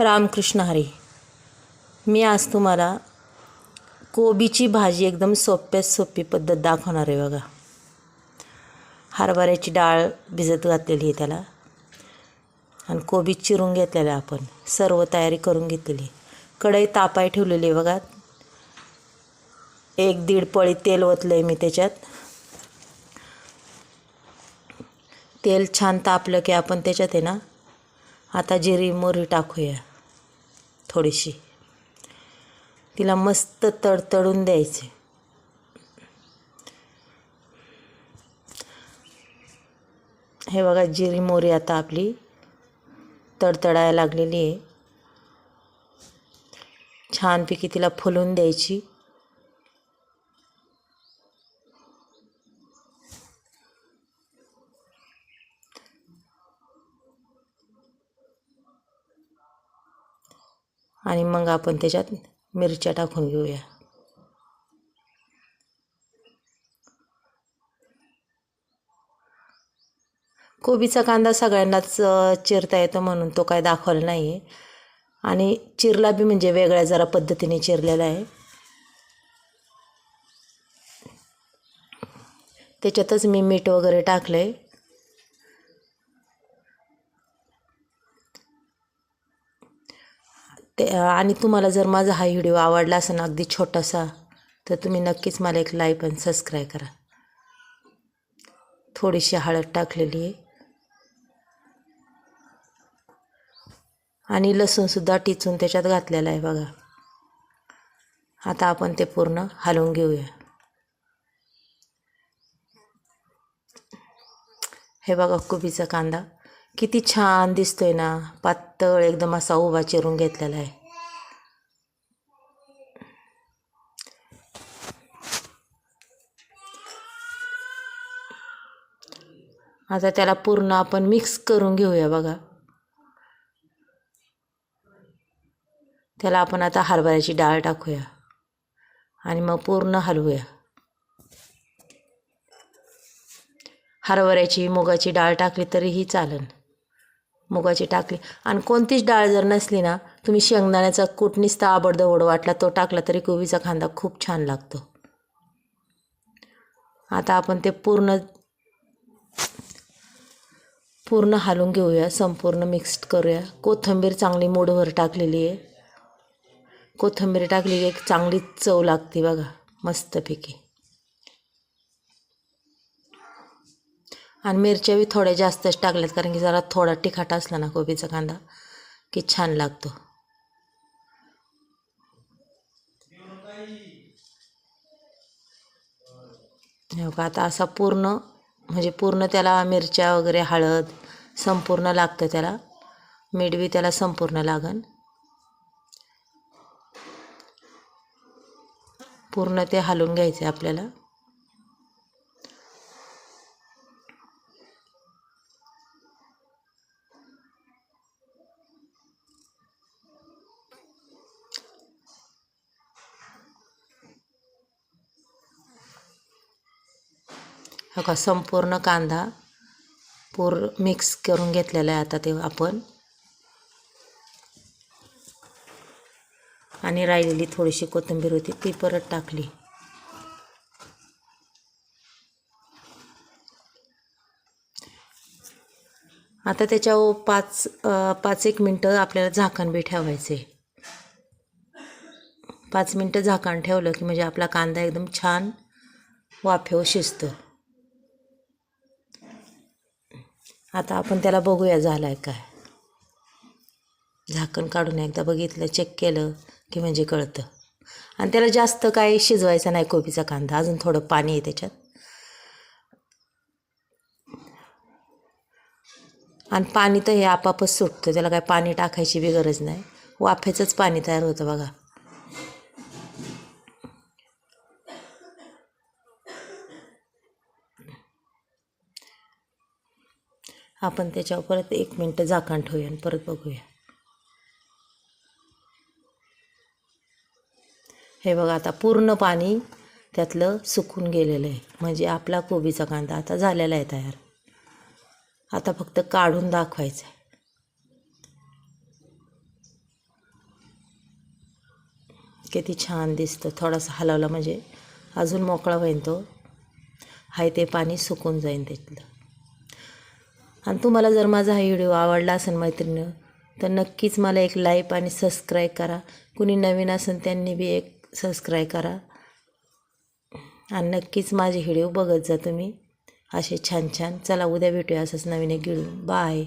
रामकृष्ण हरी. मी आज तुम्हाला कोबीची भाजी एकदम सोप्यात सोपी पद्धत दाखवणार आहे बघा. हरभऱ्याची डाळ भिजत घातलेली आहे त्याला. आणि कोबी चिरून घेतलेलं आहे आपण. सर्व तयारी करून घेतलेली. कढई तापाय ठेवलेली आहे बघा. एक दीड पळी तेल ओतलं आहे मी त्याच्यात. तेल छान तापलं की आपण त्याच्यात आहे ना आता जिरी मोरी टाकूया थोडीशी. तिला मस्त तडतडून द्यायचे. हे बघा जिरी मोरी आता आपली तडतडायला लागलेली आहे. छानपैकी तिला फुलून द्यायची. आणि मग आपण त्याच्यात मिरच्या टाकून घेऊया. कोबीचा कांदा सगळ्यांनाच चिरता येतो म्हणून तो काय दाखवला नाही आहे आणि चिरला बी म्हणजे वेगळ्या जरा पद्धतीने चिरलेला आहे. त्याच्यातच मी मीठ वगैरे टाकलं आहे आणि तुम्हाला जर माझा हा व्हिडिओ आवडला असेल अगदी छोटासा तर तुम्ही नक्कीच मला एक लाईक आणि सबस्क्राईब करा. थोडीशी हळद टाकलेली आहे. आणि लसूणसुद्धा टिचून त्याच्यात घातलेला आहे बघा. आता आपण ते पूर्ण हलवून घेऊया. हे बघा कोबीचा कांदा. किती छान दिसतोय ना. पातळ एकदम असा उभा चिरून घेतलेला आहे. आता त्याला पूर्ण आपण मिक्स करून घेऊया बघा. त्याला आपण आता हरभऱ्याची डाळ टाकूया आणि मग पूर्ण हलवूया. हरभऱ्याची मुगाची डाळ टाकली तरीही चालेल मुगाची टाकली. आणि कोणतीच डाळ जर नसली ना तुम्ही शेंगदाण्याचा कूट नुसता वाटला तो टाकला तरी कोबीचा खांदा खूप छान लागतो. आता आपण ते पूर्ण पूर्ण हालून घेऊया संपूर्ण मिक्स करूया. कोथिंबीर चांगली मूडवर टाकलेली आहे. कोथिंबीर टाकली एक चांगली चव लागते बघा मस्तपैकी. आणि मिरच्या बी थोड्या जास्तच टाकल्यात कारण की जरा थोडा तिखट असला ना कोबीचा कांदा की छान लागतो. हो का आता असा पूर्ण म्हणजे पूर्ण त्याला मिरच्या वगैरे हळद संपूर्ण लागतं त्याला. मीठ बी त्याला संपूर्ण लागन. पूर्ण ते हलवून आहे आपल्याला. बघा संपूर्ण कांदा पूर मिक्स करून घेतलेला आहे आता ते आपण. आणि राहिलेली थोडीशी कोथिंबीर होती ती परत टाकली. आता त्याच्यावर पाच पाच एक मिनटं आपल्याला झाकण बी ठेवायचे पाच मिनटं झाकण ठेवलं की म्हणजे आपला कांदा एकदम छान वाफेव शिजतो. आता आपण त्याला बघूया झाला आहे काय. झाकण काढून एकदा बघितलं चेक केलं की म्हणजे कळतं. आणि त्याला जास्त काय शिजवायचं नाही कोबीचा कांदा अजून थोडं पाणी आहे त्याच्यात. आणि पाणी तर हे आपापच सुटतं त्याला काय पाणी टाकायची बी गरज नाही. वाफेचंच पाणी तयार होतं बघा. आपण त्याच्यावर परत एक मिनटं झाकण ठेवूया आणि परत बघूया. हे बघा आता पूर्ण पाणी त्यातलं सुकून गेलेलं आहे. म्हणजे आपला कोबीचा कांदा आता झालेला आहे तयार. आता फक्त काढून दाखवायचं आहे किती छान दिसतं. थोडासा हलवला म्हणजे अजून मोकळा होईन तो. हाय ते पाणी सुकून जाईन त्यातलं. आणि तुम्हाला जर माझा हा व्हिडिओ आवडला असेल मैत्रिणी तर नक्कीच मला एक लाईक आणि सबस्क्राईब करा. कुणी नवीन असेल त्यांनी बी एक सबस्क्राईब करा. आणि नक्कीच माझे व्हिडिओ बघत जा तुम्ही. असे छान छान. चला उद्या भेटूया असंच नवीन एक गिळू बाय